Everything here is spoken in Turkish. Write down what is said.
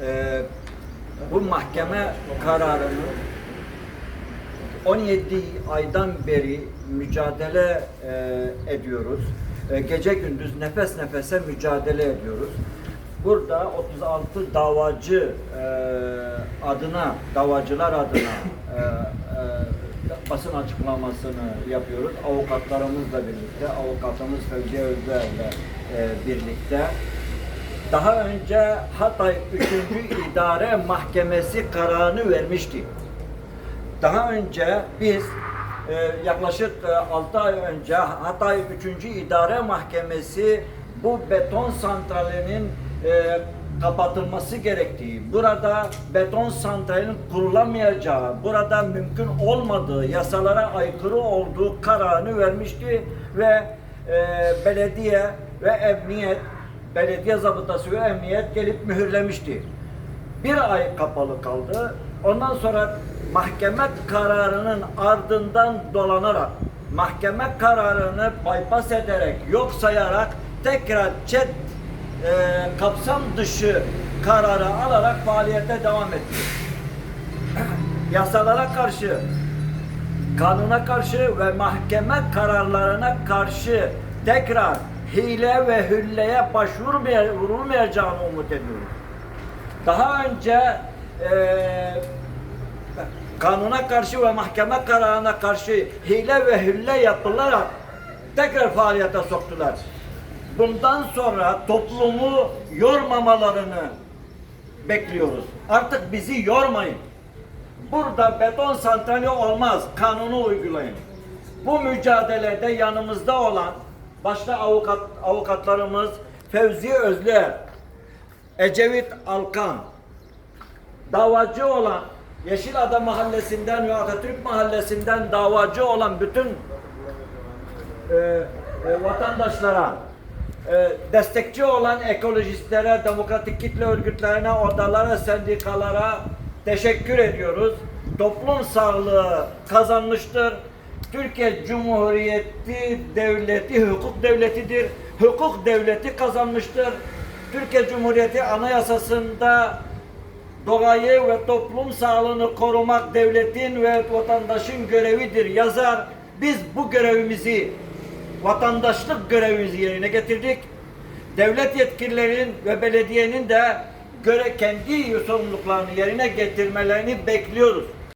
e, bu mahkeme kararını 17 aydan beri mücadele e, ediyoruz. E, gece gündüz nefes nefese mücadele ediyoruz. Burada 36 davacı e, adına, davacılar adına e, e, basın açıklamasını yapıyoruz. Avukatlarımızla birlikte, avukatımız Fevziye Özler'le e, birlikte. Daha önce Hatay 3. İdare Mahkemesi kararını vermişti. Daha önce biz e, yaklaşık 6 ay önce Hatay 3. İdare Mahkemesi bu beton santralinin e, kapatılması gerektiği, burada beton santralin kurulamayacağı, burada mümkün olmadığı, yasalara aykırı olduğu kararını vermişti ve e, belediye ve emniyet, belediye zabıtası ve emniyet gelip mühürlemişti. Bir ay kapalı kaldı. Ondan sonra mahkeme kararının ardından dolanarak, mahkeme kararını bypass ederek, yok sayarak tekrar çet e, kapsam dışı kararı alarak faaliyete devam etti. Yasalara karşı, kanuna karşı ve mahkeme kararlarına karşı tekrar hile ve hülleye başvurulmayacağını umut ediyoruz. Daha önce eee, kanuna karşı ve mahkeme kararına karşı hile ve hülle yapılarak tekrar faaliyete soktular. Bundan sonra toplumu yormamalarını bekliyoruz. Artık bizi yormayın. Burada beton santrali olmaz. Kanunu uygulayın. Bu mücadelede yanımızda olan başta avukat avukatlarımız Fevzi Özler, Ecevit Alkan, davacı olan Yeşilada Mahallesi'nden ve Atatürk Mahallesi'nden davacı olan bütün e, e, vatandaşlara, e, destekçi olan ekolojistlere, demokratik kitle örgütlerine, odalara, sendikalara teşekkür ediyoruz. Toplum sağlığı kazanmıştır. Türkiye Cumhuriyeti devleti hukuk devletidir. Hukuk devleti kazanmıştır. Türkiye Cumhuriyeti Anayasası'nda doğayı ve toplum sağlığını korumak devletin ve vatandaşın görevidir yazar. Biz bu görevimizi, vatandaşlık görevimizi yerine getirdik. Devlet yetkililerin ve belediyenin de göre kendi sorumluluklarını yerine getirmelerini bekliyoruz.